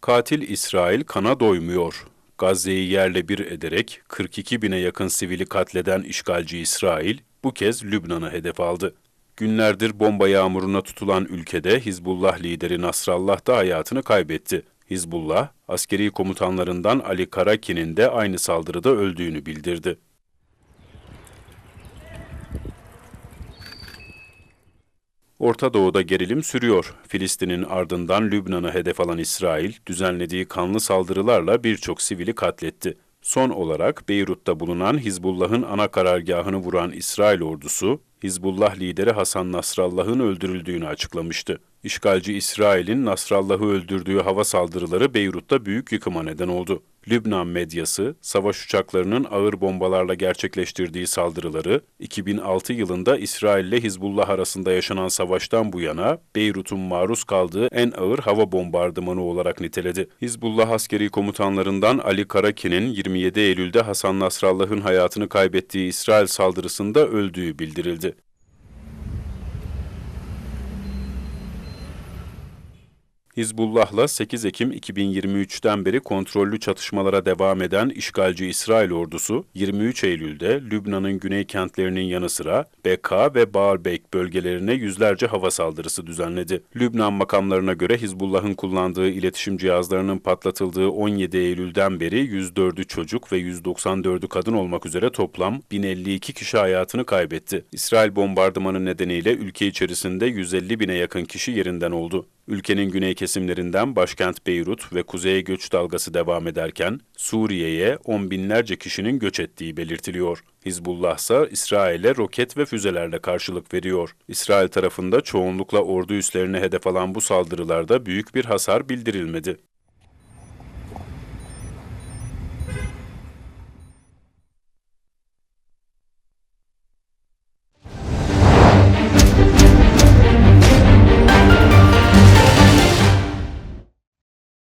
Katil İsrail kana doymuyor. Gazze'yi yerle bir ederek 42 bine yakın sivili katleden işgalci İsrail bu kez Lübnan'ı hedef aldı. Günlerdir bomba yağmuruna tutulan ülkede Hizbullah lideri Nasrallah da hayatını kaybetti. Hizbullah, askeri komutanlarından Ali Karaki'nin de aynı saldırıda öldüğünü bildirdi. Orta Doğu'da gerilim sürüyor. Filistin'in ardından Lübnan'ı hedef alan İsrail, düzenlediği kanlı saldırılarla birçok sivili katletti. Son olarak Beyrut'ta bulunan Hizbullah'ın ana karargahını vuran İsrail ordusu, Hizbullah lideri Hasan Nasrallah'ın öldürüldüğünü açıklamıştı. İşgalci İsrail'in Nasrallah'ı öldürdüğü hava saldırıları Beyrut'ta büyük yıkıma neden oldu. Lübnan medyası, savaş uçaklarının ağır bombalarla gerçekleştirdiği saldırıları, 2006 yılında İsrail ile Hizbullah arasında yaşanan savaştan bu yana Beyrut'un maruz kaldığı en ağır hava bombardımanı olarak niteledi. Hizbullah askeri komutanlarından Ali Karaki'nin 27 Eylül'de Hasan Nasrallah'ın hayatını kaybettiği İsrail saldırısında öldüğü bildirildi. Hizbullah'la 8 Ekim 2023'ten beri kontrollü çatışmalara devam eden işgalci İsrail ordusu 23 Eylül'de Lübnan'ın güney kentlerinin yanı sıra Beka ve Baalbek bölgelerine yüzlerce hava saldırısı düzenledi. Lübnan makamlarına göre Hizbullah'ın kullandığı iletişim cihazlarının patlatıldığı 17 Eylül'den beri 104'ü çocuk ve 194'ü kadın olmak üzere toplam 1052 kişi hayatını kaybetti. İsrail bombardımanı nedeniyle ülke içerisinde 150 bine yakın kişi yerinden oldu. Ülkenin güney kesimlerinden başkent Beyrut ve kuzeye göç dalgası devam ederken Suriye'ye on binlerce kişinin göç ettiği belirtiliyor. Hizbullah ise İsrail'e roket ve füzelerle karşılık veriyor. İsrail tarafında çoğunlukla ordu üslerine hedef alan bu saldırılarda büyük bir hasar bildirilmedi.